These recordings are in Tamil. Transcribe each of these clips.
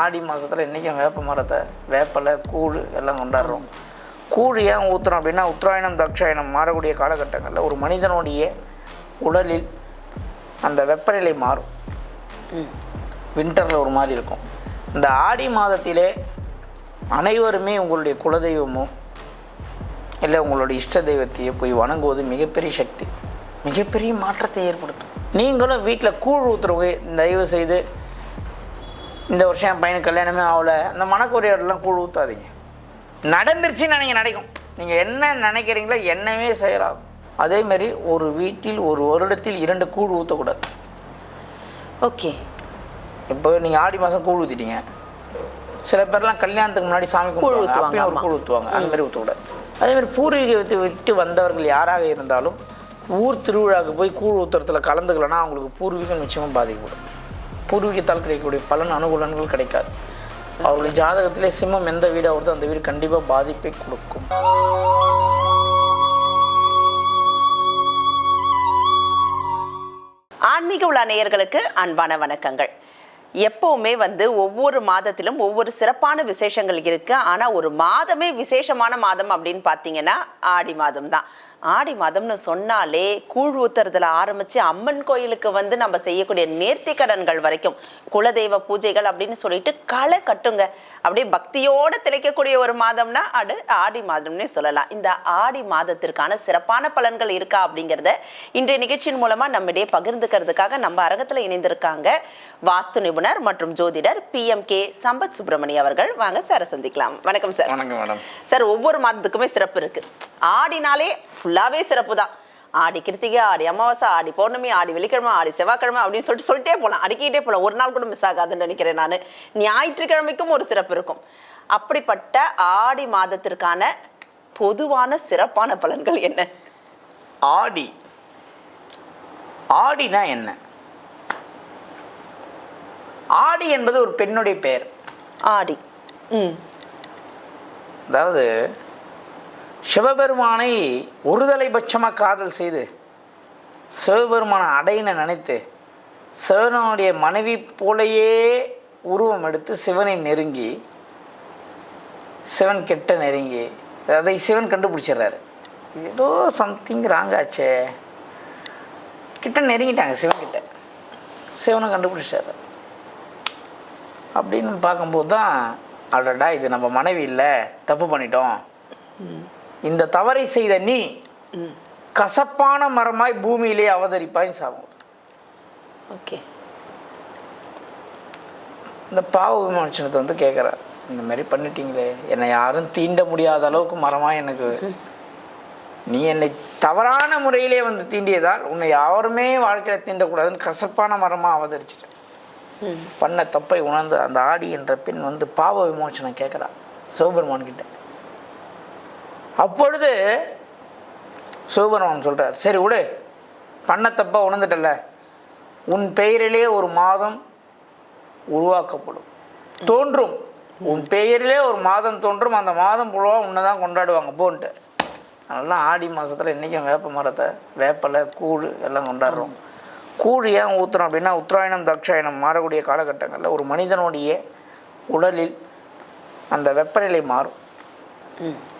ஆடி மாதத்தில் இன்றைக்கும் வேப்ப மரத்தை வேப்பலை கூழ் எல்லாம் கொண்டாடுறோம். கூழ் ஏன் ஊற்றுறோம் அப்படின்னா உத்தராயணம் தக்ஷாயணம் மாறக்கூடிய காலகட்டங்களில் ஒரு மனிதனுடைய உடலில் அந்த வெப்பநிலை மாறும். வின்டரில் ஒரு மாதிரி இருக்கும். இந்த ஆடி மாதத்திலே அனைவருமே உங்களுடைய குலதெய்வமோ இல்லை உங்களுடைய இஷ்ட தெய்வத்தையோ போய் வணங்குவது மிகப்பெரிய சக்தி மிகப்பெரிய மாற்றத்தை ஏற்படுத்தும். நீங்களும் வீட்டில் கூழ் ஊற்றுறவங்க தயவு செய்து இந்த வருஷம் என் பையனுக்கு கல்யாணமே ஆகலை. அந்த மனக்குறையோடலாம் கூழ் ஊற்றாதீங்க நடந்துருச்சுன்னு நீங்கள் நினைக்கும். நீங்கள் என்ன நினைக்கிறீங்களோ என்னவே செய்யலாம். அதேமாரி ஒரு வீட்டில் ஒரு வருடத்தில் இரண்டு கூழ் ஊற்றக்கூடாது ஓகே. இப்போ நீங்கள் ஆடி மாதம் கூழ் ஊற்றிட்டீங்க சில பேர்லாம் கல்யாணத்துக்கு முன்னாடி சாமி கூழ் ஊற்றுவாங்க ஒரு. கூழ் ஊற்றுவாங்க அந்த மாதிரி ஊற்றக்கூடாது அதேமாதிரி பூர்வீகத்தை விட்டு வந்தவர்கள் யாராக இருந்தாலும் ஊர் திருவிழாவுக்கு போய் கூழ் ஊத்துறதுல கலந்துக்கலன்னா அவங்களுக்கு பூர்வீகம் நிச்சயமாக பாதிக்கப்படும். பூர்வீகத்தால் கிடைக்கக்கூடிய பலன் அனுகூலங்கள் கிடைக்காது. அவர்களுடைய ஜாதகத்திலே சிம்மம் எந்த வீடாக வருதோ அந்த வீடு கண்டிப்பாக பாதிப்பை கொடுக்கும். ஆன்மீக உலா நேயர்களுக்கு அன்பான வணக்கங்கள். எப்பவுமே வந்து ஒவ்வொரு மாதத்திலும் ஒவ்வொரு சிறப்பான விசேஷங்கள் இருக்கு. ஆனா ஒரு மாதமே விசேஷமான மாதம் அப்படின்னு பார்த்தீங்கன்னா ஆடி மாதம் தான் ஆடி மாதம்னு சொன்னாலே கூழ் ஊத்துறதுல ஆரம்பிச்சு அம்மன் கோயிலுக்கு வந்து நம்ம செய்யக்கூடிய நேர்த்திக்கடன்கள் வரைக்கும் குலதெய்வ பூஜைகள் அப்படின்னு சொல்லிட்டு களை கட்டுங்க. அப்படியே பக்தியோட திளைக்கக்கூடிய ஒரு மாதம்னா அது ஆடி மாதம்னே சொல்லலாம். இந்த ஆடி மாதத்திற்கான சிறப்பான பலன்கள் இருக்கா அப்படிங்கிறத இன்றைய நிகழ்ச்சியின் மூலமா நம்மிடையே பகிர்ந்துக்கிறதுக்காக நம்ம அரங்கத்துல இணைந்திருக்காங்க வாஸ்து நிபுணர் மற்றும் ஜோதிடர் P M K Sampath Subramania அவர்கள். வாங்க சார் சந்திக்கலாம். வணக்கம் சார். வணக்கம் மேடம். சார் ஒவ்வொரு மாதத்துக்குமே சிறப்பு இருக்கு. ஆடினாலே ஃபுல்லாவே சிறப்பு தான் ஆடி கிருத்திகை ஆடி அமாவாசை ஆடி பௌர்ணமி ஆடி வெள்ளிக்கிழமை ஆடி செவ்வாய்க்கிழமை அப்படின்னு சொல்லிட்டு சொல்லிட்டே போகலாம் அடிக்கிட்டே போகலாம் ஒரு நாள் கூட மிஸ் ஆகாதுன்னு நினைக்கிறேன் நான். ஞாயிற்றுக்கிழமைக்கும் ஒரு சிறப்பு இருக்கும். அப்படிப்பட்ட ஆடி மாதத்திற்கான பொதுவான சிறப்பான பலன்கள் என்ன? ஆடி. ஆடினா என்ன? ஆடி என்பது ஒரு பெண்ணுடைய பெயர். ஆடி. ம். அதாவது சிவபெருமானை ஒருதலை பட்சமாக காதல் செய்து சிவபெருமானை அடையின நினைத்து சிவனுடைய மனைவி போலையே உருவம் எடுத்து சிவனை நெருங்கி சிவன் கிட்ட நெருங்கி அதை சிவன் கண்டுபிடிச்சிடுறாரு. ஏதோ சம்திங் ராங்காச்சே கிட்ட நெருங்கிட்டாங்க சிவன் கிட்ட சிவனை கண்டுபிடிச்சாரு அப்படின்னு பார்க்கும்போது தான் அடடா இது நம்ம மனைவி இல்லை தப்பு பண்ணிட்டோம். இந்த தவறை செய்த நீ கசப்பான மரமாய் பூமியிலே அவதரிப்பாய் சாகும் ஓகே இந்த பாவ விமோசனத்தை வந்து கேட்குறார் இந்த மாதிரி பண்ணிட்டீங்களே. என்னை யாரும் தீண்ட முடியாத அளவுக்கு மரமாக எனக்கு நீ என்னை தவறான முறையிலே வந்து தீண்டியதால் உன்னை யாருமே வாழ்க்கையில் தீண்டக்கூடாதுன்னு கசப்பான மரமாக அவதரிச்சிட்டேன். பண்ண தப்பை உணர்ந்து அந்த ஆடி என்ற பெண் வந்து பாவ விமோசனம் கேட்குறா சிவபெருமான் கிட்ட அப்பொழுது சிவபெருமான் சொல்கிறார் சரி விடு பண்ண தப்பாக உணர்ந்துட்டல உன் பெயரிலே ஒரு மாதம் உருவாக்கப்படும். தோன்றும். உன் பெயரிலே ஒரு மாதம் தோன்றும். அந்த மாதம் புழுவாக உன்னை தான் கொண்டாடுவாங்க. போன்ட்டு. அதனால தான் ஆடி மாதத்தில் இன்றைக்கும் வேப்ப மரத்தை வேப்பலை கூழ் எல்லாம் கொண்டாடுறோம். கூழ் ஏன் ஊற்றுறோம் அப்படின்னா உத்தராயணம் தக்ஷாயணம் மாறக்கூடிய காலகட்டங்களில் ஒரு மனிதனுடைய உடலில் அந்த வெப்பநிலை மாறும். ம்.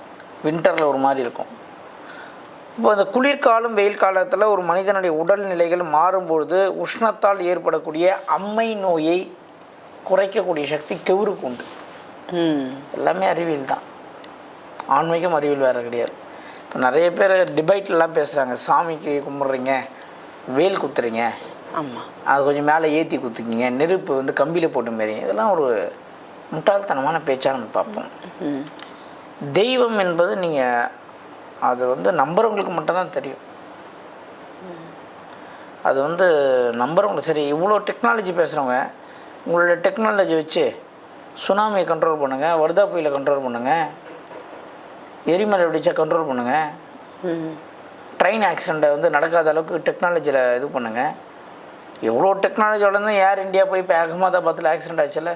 வின்டரில் ஒரு மாதிரி இருக்கும். இப்போ இந்த குளிர்காலம் வெயில் காலத்தில் ஒரு மனிதனுடைய உடல்நிலைகள் மாறும்பொழுது உஷ்ணத்தால் ஏற்படக்கூடிய அம்மை நோயை குறைக்கக்கூடிய சக்தி கெவுருக்கு உண்டு. எல்லாமே அறிவியல் தான். ஆன்மீகம் அறிவியல் வேறு கிடையாது. இப்போ நிறைய பேர் டிபேட்லலாம் பேசுகிறாங்க சாமிக்கு கும்பிட்றீங்க வேல் குத்துறீங்க. ஆமாம் அது கொஞ்சம் மேலே ஏற்றி குத்துக்கிங்க. நெருப்பு வந்து கம்பியில் போட்டு மாரிங்க இதெல்லாம் ஒரு முட்டாள்தனமான பேச்சாக நம்ம பார்ப்போம். ம். தெய்வம் என்பது நீங்கள் அது வந்து நம்புறவங்களுக்கு மட்டும்தான் தெரியும். அது வந்து நம்புறவங்களுக்கு சரி இவ்வளோ டெக்னாலஜி பேசுகிறவங்க உங்களோட டெக்னாலஜி வச்சு சுனாமியை கண்ட்ரோல் பண்ணுங்கள் வர்தா புயலை கண்ட்ரோல் பண்ணுங்கள் எரிமலை வெடிச்சா கண்ட்ரோல் பண்ணுங்கள் ட்ரெயின் ஆக்சிடெண்ட்டை வந்து நடக்காத அளவுக்கு டெக்னாலஜியில் இது பண்ணுங்கள் எவ்வளோ டெக்னாலஜி வளர்ந்து ஏர் இந்தியா போய் இப்போ அகமதாபாத்தில் ஆக்சிடெண்ட் ஆச்சுல்ல?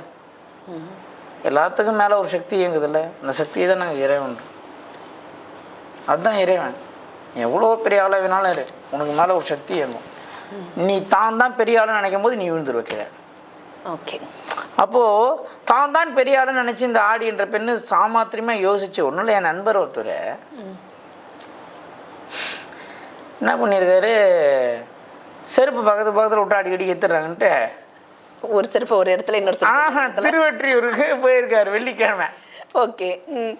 எல்லாத்துக்கும் மேலே ஒரு சக்தி இயங்குதில்ல? அந்த சக்தியை தான் நாங்கள் இறைவன். அதுதான் இறைவன். எவ்வளோ பெரிய ஆளாக வேணாலும் இரு. உனக்கு மேலே ஒரு சக்தி இயங்கும். நீ தான் தான் பெரிய ஆளுன்னு நினைக்கும் போது நீ விழுந்துருவ கீழே ஓகே. அப்போது தான் தான் பெரிய ஆளுன்னு நினச்சி இந்த ஆடி என்ற பெண்ணு சாமாத்திரமாக யோசிச்சு ஒன்றும் இல்லை என் நண்பர் ஒருத்தர்? என்ன பண்ணியிருக்காரு செருப்பு பக்கத்து பக்கத்தில் விட்டு அடிக்கடி எத்துறாங்கன்ட்டு ஒரு சிறப்பு ஒரு இடத்துல இன்னொரு ஆஹா திருவெற்றியூருக்கு போயிருக்காரு வெள்ளிக்கிழமை. ஓகே ம்.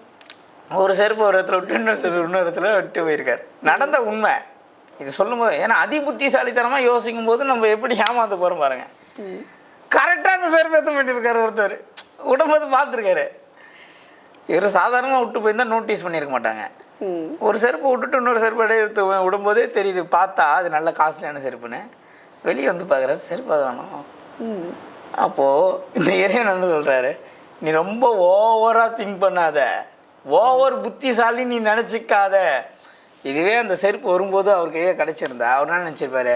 ஒரு செருப்பு ஒரு இடத்துல விட்டு இன்னொரு செருப்பு இன்னொரு இடத்துல விட்டு போயிருக்காரு. நடந்த உண்மை. இது சொல்லும்போது ஏன்னா அதி புத்திசாலித்தனமாக யோசிக்கும் போது நம்ம எப்படி ஏமாந்து போகிறோம் பாருங்க. கரெக்டாக அந்த செருப்பு எடுத்து பண்ணியிருக்காரு ஒருத்தர். விடும்போது பார்த்துருக்காரு. இவர் சாதாரணமாக விட்டு போயிருந்தா நோட்டீஸ் பண்ணியிருக்க மாட்டாங்க. ஒரு செருப்பு விட்டுட்டு இன்னொரு செருப்பு எடுத்து விடும்போதே தெரியுது பார்த்தா அது நல்ல காஸ்ட்லியான செருப்புன்னு. வெளியே வந்து பார்க்குறாரு செருப்பு காணும். ம் அப்போது இந்த இறைவன் என்ன சொல்கிறாரு நீ ரொம்ப ஓவராக திங்க் பண்ணாத. ஓவர் புத்திசாலி நீ நினச்சிக்காத. இதுவே அந்த செருப்பு வரும்போது அவர் கையே கிடச்சிருந்தா அவர் என்ன நினச்சிருப்பாரு?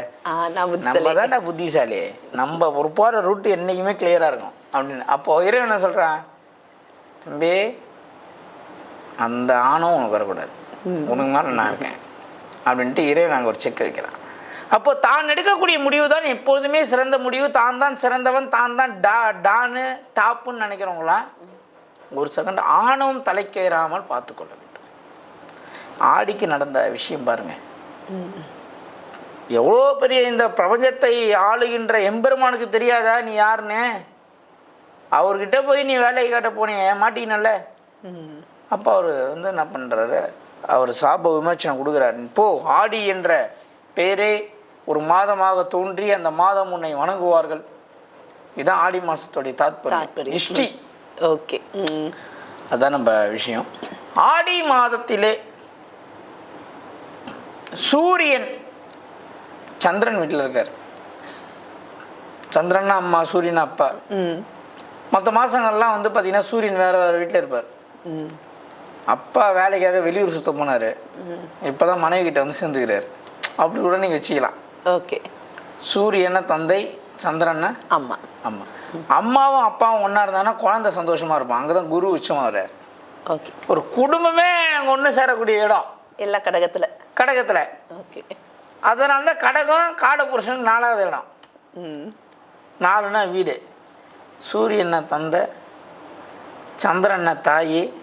நம்ம புத்திசாலி. தான்டா புத்திசாலி. நம்ம ஒரு போகிற ரூட்டு என்றைக்குமே கிளியராக இருக்கும். அப்படின்னு. அப்போது இறைவன் என்ன சொல்கிறான் தம்பி அந்த ஆணவம் உனக்கு வரக்கூடாது. உனக்கு மேலே நான் இருக்கேன். அப்படின்ட்டு இறைவன் அங்கே ஒரு செக் வைக்கிறான். அப்போ தான் எடுக்கக்கூடிய முடிவு தான் எப்பொழுதுமே சிறந்த முடிவு. தான் தான் சிறந்தவன் தான் தான் டா டானு டாப்புன்னு நினைக்கிறவங்களாம் ஒரு செகண்ட் ஆணவம் தலைக்கேறாமல் பார்த்துக்கொள்ள வேண்டும். ஆடிக்கு நடந்த விஷயம் பாருங்க. எவ்வளோ பெரிய இந்த பிரபஞ்சத்தை ஆளுகின்ற எம்பெருமானுக்கு தெரியாதா? நீ யாருன்னு? அவர்கிட்ட போய் நீ வேலையை காட்ட போனே மாட்டினல்ல அப்போ அவர் வந்து என்ன பண்ணுறாரு அவர் சாப விமர்சனம் கொடுக்குறாரு. போ ஆடி என்ற பேரே ஒரு மாதமாக தோன்றி அந்த மாதம் உன்னை வணங்குவார்கள். இதுதான் ஆடி மாதத்துடைய தாத்பரியம். இஷ்டி ஓகே. ம். அதான் நம்ம விஷயம். ஆடி மாதத்திலே சூரியன் சந்திரன் வீட்டில் இருக்கார். சந்திரன்னா அம்மா சூரியன் அப்பா. ம். மற்ற மாதங்கள்லாம் வந்து பார்த்தீங்கன்னா சூரியன் வேறு வேறு வீட்டில் இருப்பார். அப்பா வேலைக்காக வெளியூர் சுத்த போனார். இப்போ தான் மனைவி கிட்ட வந்து சேர்ந்துக்கிறாரு. அப்படி கூட நீங்கள் வச்சுக்கலாம். ஓகே. சூரியனை தந்தை சந்திரனை. ஆமாம் அம்மா அம்மாவும் அப்பாவும் ஒன்றா இருந்தாங்கன்னா குழந்தை சந்தோஷமாக இருப்பான். அங்கே தான் குரு உச்சமாக வர்றார். ஓகே. ஒரு குடும்பமே அங்கே ஒன்று சேரக்கூடிய இடம். எல்லா கடகத்தில். கடகத்தில். ஓகே. அதனால தான் கடகம் காட புருஷன் நாலாவது இடம். ம். நாலுனா வீடு. சூரியனை தந்தை சந்திரனை தாய்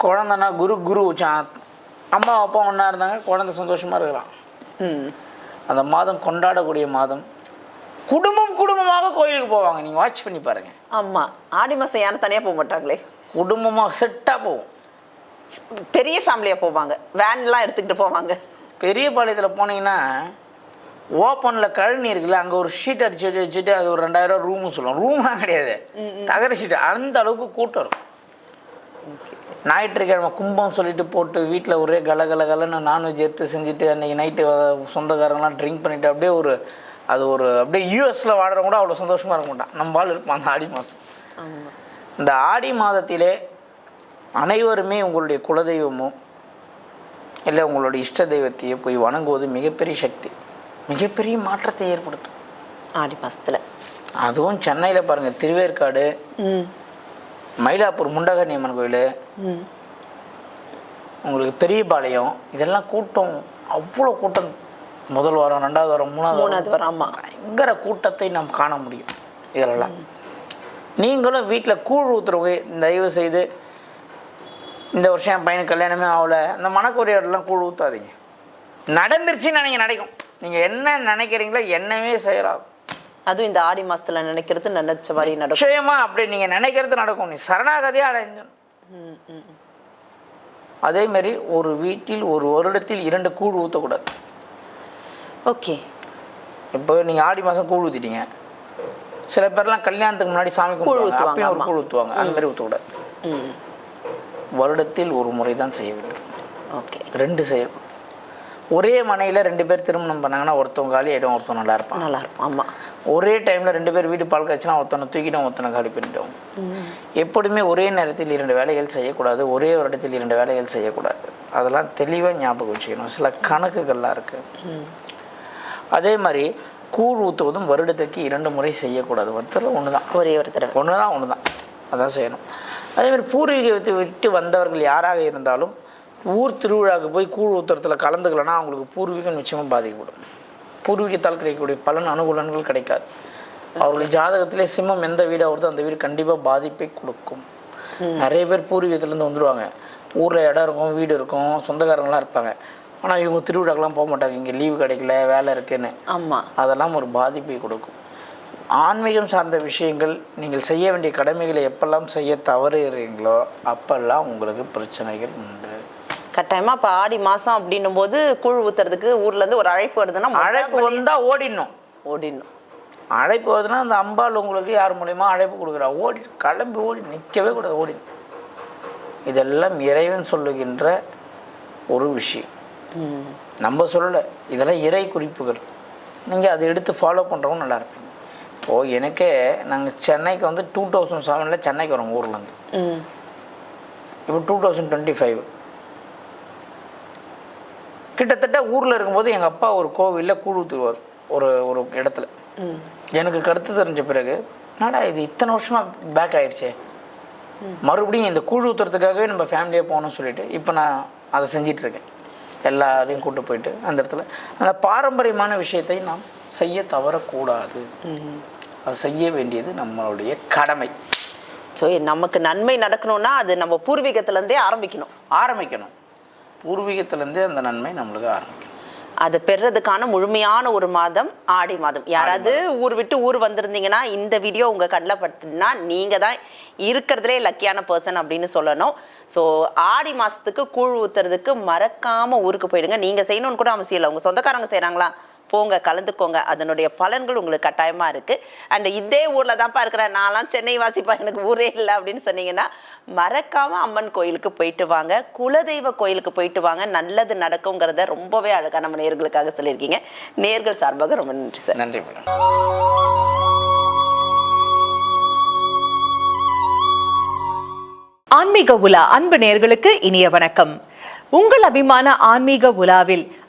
குழந்தைனா குரு குரு உச்சம். அம்மா அப்பா ஒன்றா இருந்தாங்க குழந்தை சந்தோஷமாக இருக்கலாம். ம். அந்த மாதம் கொண்டாடக்கூடிய மாதம் குடும்பம் குடும்பமாக கோயிலுக்கு போவாங்க. நீங்கள் வாட்ச் பண்ணி பாருங்கள் ஆமாம் ஆடி மாதம் யாரும் தனியாக போக மாட்டாங்களே. குடும்பமாக செட்டாக போவோம். பெரிய ஃபேமிலியாக போவாங்க. வேன்லாம் எடுத்துக்கிட்டு போவாங்க. பெரிய பாளையத்தில் போனீங்கன்னா ஓப்பனில் கழனி இருக்குல்ல அங்கே ஒரு ஷீட் அடிச்சு வச்சு வச்சுட்டு அது ஒரு ரெண்டாயிரம் ரூம்னு சொல்லுவோம் ரூம்லாம் கிடையாது. தகர ஷீட் அந்த அளவுக்கு கூட்டம் இருக்கும். ஞாயிற்றுக்கிழமை கும்பம் சொல்லிட்டு போட்டு வீட்டில் ஒரே கல கல கலன்னு நான்வெஜ் எடுத்து செஞ்சுட்டு அன்றைக்கி நைட்டு சொந்தக்காரங்களாம் ட்ரிங்க் பண்ணிட்டு அப்படியே ஒரு அது ஒரு அப்படியே யூஎஸில் வாடுறவங்க கூட அவ்வளோ சந்தோஷமாக இருக்க மாட்டான் நம்ம ஆள் இருப்பான் அந்த ஆடி மாதம் இந்த ஆடி மாதத்திலே அனைவருமே உங்களுடைய குலதெய்வமோ இல்லை உங்களுடைய இஷ்ட தெய்வத்தையோ போய் வணங்குவது மிகப்பெரிய சக்தி. மிகப்பெரிய மாற்றத்தை ஏற்படுத்தும். ஆடி மாதத்தில் அதுவும் சென்னையில் பாருங்கள் திருவேற்காடு மயிலாப்பூர் முண்டகண்ணி அம்மன் கோயில் உங்களுக்கு பெரியபாளையம் இதெல்லாம் கூட்டம் அவ்வளோ கூட்டம். முதல் வாரம் ரெண்டாவது வாரம் மூணாவது வாரம். மூணாவது வரும் ஆமாம் பயங்கர கூட்டத்தை நாம் காண முடியும் இதெல்லாம் நீங்களும் வீட்டில் கூழ் ஊற்றுறவங்க தயவு செய்து இந்த வருஷம் என் பையனுக்கு கல்யாணமே ஆகலை. அந்த மனக்குறையோடலாம் கூழ் ஊற்றாதீங்க நடந்துருச்சுன்னு நீங்கள் நினைக்கும் நீங்கள் என்ன நினைக்கிறீங்களோ என்னவே செயலாகும் அதுவும் இந்த ஆடி மாசத்துல நினைக்கிறது நினைச்ச மாதிரி நடக்கும். நிச்சயமா அப்படி நீங்கள் நினைக்கிறது நடக்கும். நீ சரணாகதியாக அடைஞ்சு. ம், ம். அதே மாதிரி ஒரு வீட்டில் ஒரு வருடத்தில் இரண்டு கூழ் ஊற்றக்கூடாது ஓகே. இப்போ நீங்கள் ஆடி மாதம் கூழ் ஊற்றிட்டீங்க சில பேர்லாம் கல்யாணத்துக்கு முன்னாடி சாமி ஊத்துவாங்க, அப்பயும் ஒரு. கூழ் ஊற்றுவாங்க அந்த மாதிரி ஊற்றக்கூடாது வருடத்தில் ஒரு முறை தான் செய்ய வேண்டும். ஓகே. ரெண்டு செய்யக்கூடாது ஒரே மனையில் ரெண்டு பேர் திருமணம் பண்ணாங்கன்னா ஒருத்தவங்க காலி ஆகிடும் ஒருத்தவங்க நல்லா இருப்பான் நல்லா இருக்கும் ஆமாம் ஒரே டைமில் ரெண்டு பேர் வீடு பால் காய்ச்சினா ஒருத்தனை தூக்கிடும் ஒருத்தனை காலி பண்ணிட்டோம். எப்பொழுதுமே ஒரே நேரத்தில் இரண்டு வேலைகள் செய்யக்கூடாது. ஒரே வருடத்தில் இரண்டு வேலைகள் செய்யக்கூடாது. அதெல்லாம் தெளிவாக ஞாபகம் வச்சுக்கணும். சில கணக்குகள்லாம் இருக்குது அதே மாதிரி கூழ் ஊற்றுவதும் வருடத்துக்கு இரண்டு முறை செய்யக்கூடாது. வருடத்தில் ஒன்று தான் ஒரே ஒரு தடவை. ஒன்று தான் ஒன்று தான் அதான் செய்யணும். அதேமாதிரி பூர்வீகத்தை விட்டு வந்தவர்கள் யாராக இருந்தாலும் ஊர் திருவிழாவுக்கு போய் கூழ் ஊத்துறதுல கலந்துக்கலன்னா அவங்களுக்கு பூர்வீகம் நிச்சயமாக பாதிக்கப்படும். பூர்வீகத்தால் கிடைக்கக்கூடிய பலன் அனுகூலங்கள் கிடைக்காது. அவருடைய ஜாதகத்திலே சிம்மம் எந்த வீடாக வருதோ அந்த வீடு கண்டிப்பாக பாதிப்பை கொடுக்கும். நிறைய பேர் பூர்வீகத்துலேருந்து வந்துடுவாங்க ஊரில் இடம் இருக்கும் வீடு இருக்கும் சொந்தக்காரங்களாம் இருப்பாங்க. ஆனால் இவங்க திருவிழாக்கெல்லாம் போக மாட்டாங்க. இங்கே லீவு கிடைக்கல வேலை இருக்குன்னு. ஆமா. அதெல்லாம் ஒரு பாதிப்பை கொடுக்கும். ஆன்மீகம் சார்ந்த விஷயங்கள் நீங்கள் செய்ய வேண்டிய கடமைகளை எப்பெல்லாம் செய்ய தவறுகிறீங்களோ அப்பெல்லாம் உங்களுக்கு பிரச்சனைகள் உண்டு. கட்டாயமா இப்ப ஆடி மாசம் அப்படின்னும் போது கூழ் ஊத்துறதுக்கு ஊர்ல இருந்து ஒரு அழைப்பு வருதுன்னா அழைப்பு வந்தால் ஓடிடணும். ஓடிடணும். அழைப்பு வருதுன்னா அந்த அம்பாள் உங்களுக்கு யார் மூலியமா அழைப்பு கொடுக்குறா? ஓடி கிளம்பி ஓடி நிற்கவே கூடாது ஓடி. இதெல்லாம் இறைவன் சொல்லுகின்ற ஒரு விஷயம். நம்ம சொல்லலை இதெல்லாம் இறை குறிப்புகள். நீங்கள் அதை எடுத்து ஃபாலோ பண்ணுறவங்க நல்லா இருப்பீங்க. இப்போது எனக்கே நாங்கள் சென்னைக்கு வந்து டூ தௌசண்ட் செவனில் சென்னைக்கு வரோம் ஊர்லேருந்து. இப்போ டூ தௌசண்ட் டுவெண்ட்டி ஃபைவ் கிட்டத்தட்ட ஊரில் இருக்கும்போது எங்கள் அப்பா ஒரு கோவிலில் கூழ் ஊற்றுவார் ஒரு ஒரு இடத்துல. எனக்கு கருத்து தெரிஞ்ச பிறகு என்னடா இது இத்தனை வருஷமாக பேக் ஆயிடுச்சே மறுபடியும் இந்த கூழ் ஊற்றுறதுக்காகவே நம்ம ஃபேமிலியாக போகணும்னு சொல்லிட்டு இப்போ நான் அதை செஞ்சிட்டு இருக்கேன். எல்லாரையும் கூட்டு போயிட்டு அந்த இடத்துல. அந்த பாரம்பரியமான விஷயத்தை நாம் செய்ய தவறக்கூடாது. அது செய்ய வேண்டியது நம்மளுடைய கடமை. ஸோ நமக்கு நன்மை நடக்கணும்னா அது நம்ம பூர்வீகத்துல இருந்தே ஆரம்பிக்கணும். ஆரம்பிக்கணும். பூர்வீகத்திலேருந்தே அந்த நன்மை நம்மளுக்கு ஆரம்பிக்கணும் அதை பெறதுக்கான முழுமையான ஒரு மாதம் ஆடி மாதம். யாராவது ஊர் விட்டு ஊர் வந்திருந்தீங்கன்னா இந்த வீடியோ உங்க கண்ணில் பட்டுனா நீங்க தான் இருக்கிறதுலே லக்கியான பர்சன் அப்படின்னு சொல்லணும். ஸோ ஆடி மாசத்துக்கு கூழ் ஊத்துறதுக்கு மறக்காம ஊருக்கு போயிடுங்க. நீங்க செய்யணும்னு கூட அவசியம் இல்லை. உங்க சொந்தக்காரங்க செய்றாங்களா? போங்க கலந்துக்கோங்க. அதனுடைய பலன்கள் உங்களுக்கு கட்டாயமா இருக்கு. அண்ட் இதே ஊர்ல தான்ப்பா இருக்கிறேன். நான்லாம் சென்னை வாசிப்பா. எனக்கு ஊரே இல்லை அப்படின்னு சொன்னீங்கன்னா மறக்காம அம்மன் கோயிலுக்கு போயிட்டு வாங்க. குலதெய்வ கோயிலுக்கு போயிட்டு வாங்க. நல்லது நடக்குங்கிறத ரொம்பவே அழகா நம்ம நேர்களுக்காக சொல்லியிருக்கீங்க. நேர்கள் சார்பாக ரொம்ப நன்றி சார். நன்றி மேடம். ஆன்மீக உலா அன்பு நேர்களுக்கு இனிய வணக்கம். உங்கள் அபிமான ஆன்மீக உலாவில்